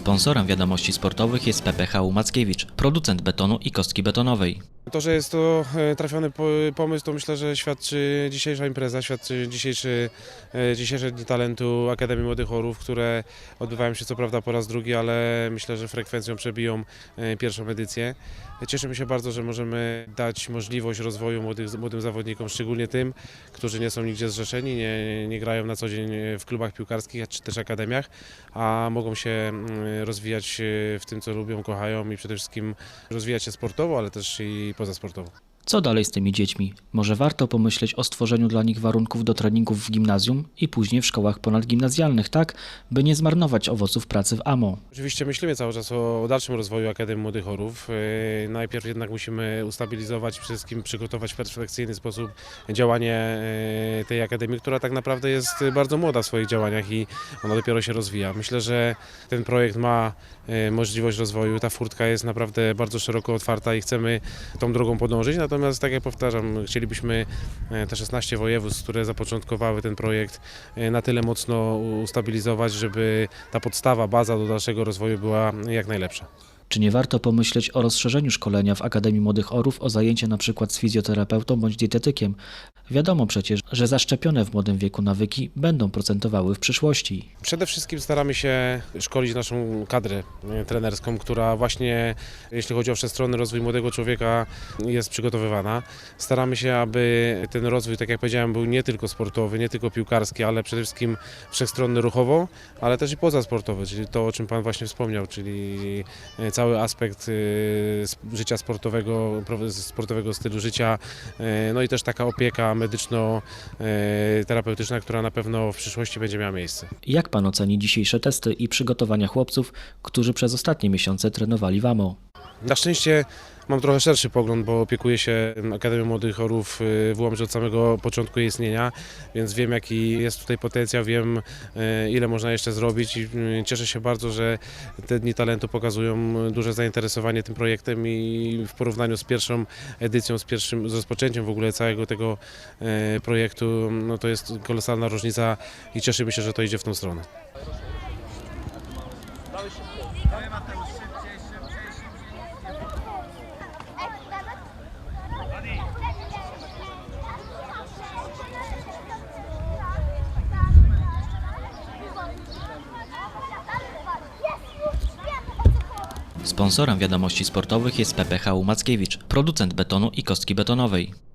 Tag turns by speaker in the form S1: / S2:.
S1: Sponsorem wiadomości sportowych jest PPH Mackiewicz, producent betonu i kostki betonowej.
S2: To, że jest to e, trafiony po- pomysł, to myślę, że świadczy dzisiejsza impreza, świadczy dzisiejszy, e, dzisiejsze Dni Talentu Akademii Młodych Orów, które odbywają się co prawda po raz drugi, ale myślę, że frekwencją przebiją e, pierwszą edycję. Cieszymy się bardzo, że możemy dać możliwość rozwoju młodym zawodnikom, szczególnie tym, którzy nie są nigdzie zrzeszeni, nie, nie grają na co dzień w klubach piłkarskich czy też akademiach, a mogą się mm, rozwijać e, w tym, co lubią, kochają i przede wszystkim rozwijać się sportowo, ale też i pozasportowo.
S1: Co dalej z tymi dziećmi? Może warto pomyśleć o stworzeniu dla nich warunków do treningów w gimnazjum i później w szkołach ponadgimnazjalnych, tak, by nie zmarnować owoców pracy w AMO.
S2: Oczywiście myślimy cały czas o dalszym rozwoju Akademii Młodych Orów. Yy, Najpierw jednak musimy ustabilizować, wszystkim przygotować w perfekcyjny sposób działanie yy, tej Akademii, która tak naprawdę jest bardzo młoda w swoich działaniach i ona dopiero się rozwija. Myślę, że ten projekt ma yy, możliwość rozwoju, ta furtka jest naprawdę bardzo szeroko otwarta i chcemy tą drogą podążyć. Natomiast tak jak powtarzam, chcielibyśmy yy, te 16 województw, które zapoczątkowały ten projekt, yy, na tyle mocno ustabilizować, żeby ta podstawa, baza do dalszego rozwoju była jak najlepsza.
S1: Czy nie warto pomyśleć o rozszerzeniu szkolenia w Akademii Młodych Orów o zajęcie przykład z fizjoterapeutą bądź dietetykiem? Wiadomo przecież, że zaszczepione w młodym wieku nawyki będą procentowały w przyszłości.
S2: Przede wszystkim staramy się szkolić naszą kadrę e, trenerską, która właśnie, jeśli chodzi o wszechstronny rozwój młodego człowieka, jest przygotowywana. Staramy się, aby ten rozwój, tak jak powiedziałem, był nie tylko sportowy, nie tylko piłkarski, ale przede wszystkim wszechstronny ruchowo, ale też i pozasportowy, czyli to, o czym Pan właśnie wspomniał, czyli e, cały aspekt sp- życia sportowego, sportowego stylu życia, e, no i też taka opieka medyczno-terapeutyczna, która na pewno w przyszłości będzie miała miejsce.
S1: Jak pan oceni dzisiejsze testy i przygotowania chłopców, którzy przez ostatnie miesiące trenowali w AMO?
S2: Na szczęście mam trochę szerszy pogląd, bo opiekuję się Akademią Młodych Chorów y, w Łomży od samego początku jej istnienia, więc wiem jaki jest tutaj potencjał, wiem y, ile można jeszcze zrobić i y, cieszę się bardzo, że te Dni Talentu pokazują duże zainteresowanie tym projektem i w porównaniu z pierwszą edycją, z pierwszym z rozpoczęciem w ogóle całego tego projektu, no to jest kolosalna różnica i cieszymy się, że to idzie w tą stronę.
S1: Sponsorem wiadomości sportowych jest PPH Mackiewicz, producent betonu i kostki betonowej.